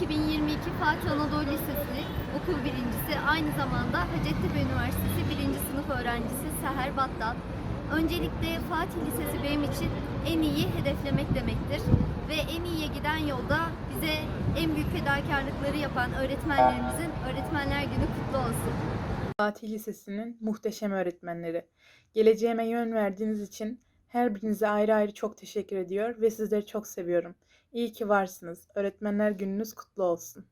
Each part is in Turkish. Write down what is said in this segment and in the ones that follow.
2022 Fatih Anadolu Lisesi okul birincisi, aynı zamanda Hacettepe Üniversitesi birinci sınıf öğrencisi Seher Battal. Öncelikle Fatih Lisesi benim için en iyi hedeflemek demektir. Ve en iyiye giden yolda bize en büyük fedakarlıkları yapan öğretmenlerimizin Öğretmenler Günü kutlu olsun. Fatih Lisesi'nin muhteşem öğretmenleri. Geleceğime yön verdiğiniz için her birinize ayrı ayrı çok teşekkür ediyor ve sizleri çok seviyorum. İyi ki varsınız. Öğretmenler gününüz kutlu olsun.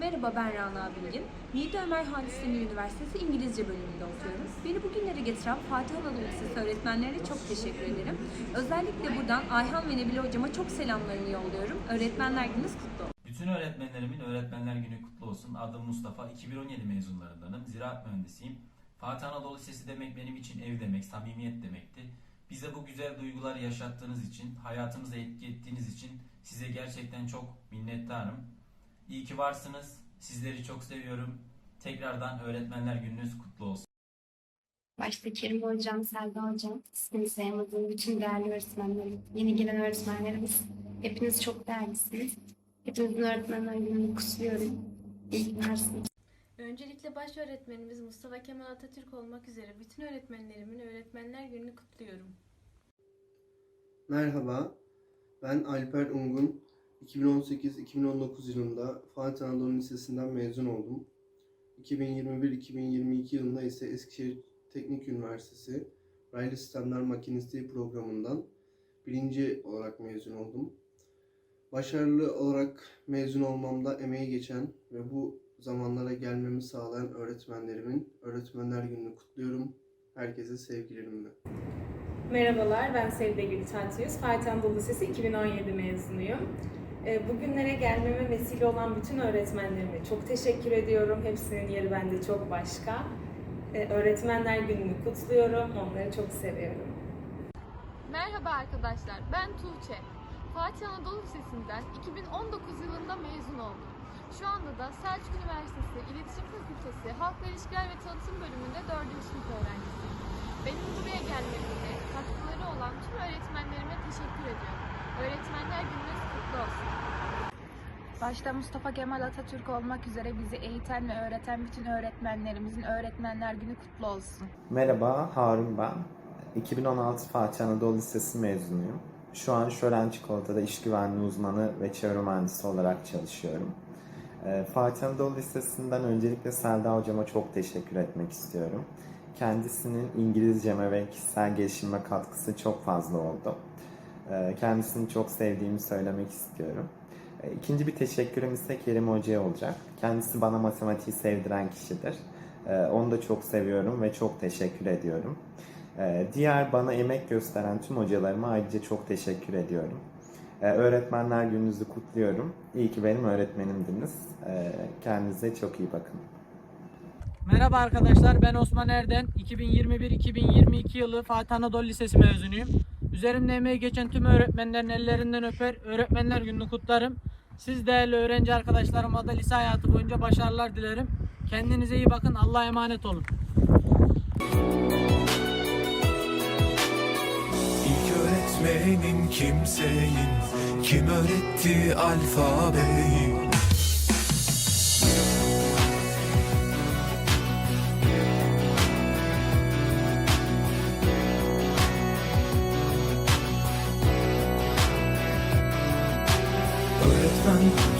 Merhaba ben Rana Bilgin. Yiğit Ömer Halis Demir Üniversitesi İngilizce bölümünde okuyorum. Beni bugünlere getiren Fatih Anadolu Lisesi öğretmenlerine çok teşekkür ederim. Özellikle buradan Ayhan ve Nebile hocama çok selamlarını yolluyorum. Öğretmenler gününüz kutlu olsun. Bütün öğretmenlerimin Öğretmenler Günü kutlu olsun. Adım Mustafa, 2017 mezunlarındanım. Ziraat mühendisiyim. Fatih Anadolu Lisesi demek benim için ev demek, samimiyet demekti. Bize bu güzel duyguları yaşattığınız için, hayatımıza etki ettiğiniz için size gerçekten çok minnettarım. İyi ki varsınız. Sizleri çok seviyorum. Tekrardan Öğretmenler Gününüz kutlu olsun. Başta Kerim Hocam, Selda Hocam, ismini saymadığım bütün değerli öğretmenlerim, yeni gelen öğretmenlerimiz, hepiniz çok değerlisiniz. Hepinizin öğretmenler gününü kutluyorum. İyi varsınız. Öncelikle baş öğretmenimiz Mustafa Kemal Atatürk olmak üzere bütün öğretmenlerimin Öğretmenler Günü'nü kutluyorum. Merhaba, ben Alper Ungun. 2018-2019 yılında Fatih Anadolu Lisesi'nden mezun oldum. 2021-2022 yılında ise Eskişehir Teknik Üniversitesi Raylı Sistemler Makinistliği programından birinci olarak mezun oldum. Başarılı olarak mezun olmamda emeği geçen ve bu zamanlara gelmemi sağlayan öğretmenlerimin Öğretmenler Günü'nü kutluyorum. Herkese sevgilerimle. Merhabalar, ben Sevde Gül Çantiyüz. Fatih Anadolu Lisesi 2017 mezunuyum. Ee, Bugünlere gelmeme vesile olan bütün öğretmenlerime çok teşekkür ediyorum. Hepsinin yeri bende çok başka. Ee, Öğretmenler Günü'nü kutluyorum. Onları çok seviyorum. Merhaba arkadaşlar, ben Tuğçe. Fatih Anadolu Lisesi'nden 2019 yılında mezun oldum. Şu anda da Selçuk Üniversitesi İletişim Fakültesi Halkla İlişkiler ve Tanıtım bölümünde 4. sınıf öğrencisiyim. Benim buraya gelmemde katkıları olan tüm öğretmenlerime teşekkür ediyorum. Öğretmenler Gününüz kutlu olsun. Başta Mustafa Kemal Atatürk olmak üzere bizi eğiten ve öğreten bütün öğretmenlerimizin Öğretmenler Günü kutlu olsun. Merhaba, Harun ben. 2016 Fatih Anadolu Lisesi mezunuyum. Şu an Şören Çikolata'da iş güvenliği uzmanı ve çevre mühendisi olarak çalışıyorum. Ee, Fatih Anadolu Lisesi'nden öncelikle Selda hocama çok teşekkür etmek istiyorum. Kendisinin İngilizceme ve kişisel gelişime katkısı çok fazla oldu. Ee, Kendisini çok sevdiğimi söylemek istiyorum. Ee, İkinci bir teşekkürüm ise Kerim Hoca'ya olacak. Kendisi bana matematiği sevdiren kişidir. Onu da çok seviyorum ve çok teşekkür ediyorum. Diğer bana emek gösteren tüm hocalarıma ayrıca çok teşekkür ediyorum. Ee, Öğretmenler gününüzü kutluyorum. İyi ki benim öğretmenimdiniz. Ee, Kendinize çok iyi bakın. Merhaba arkadaşlar ben Osman Erden. 2021-2022 yılı Fatih Anadolu Lisesi mezunuyum. Üzerimde emeği geçen tüm öğretmenlerin ellerinden öper, öğretmenler gününü kutlarım. Siz değerli öğrenci arkadaşlarıma da lise hayatı boyunca başarılar dilerim. Kendinize iyi bakın. Allah'a emanet olun. Öğretmenin kimseyin. Kim öğretti alfabeyi? Öğretmen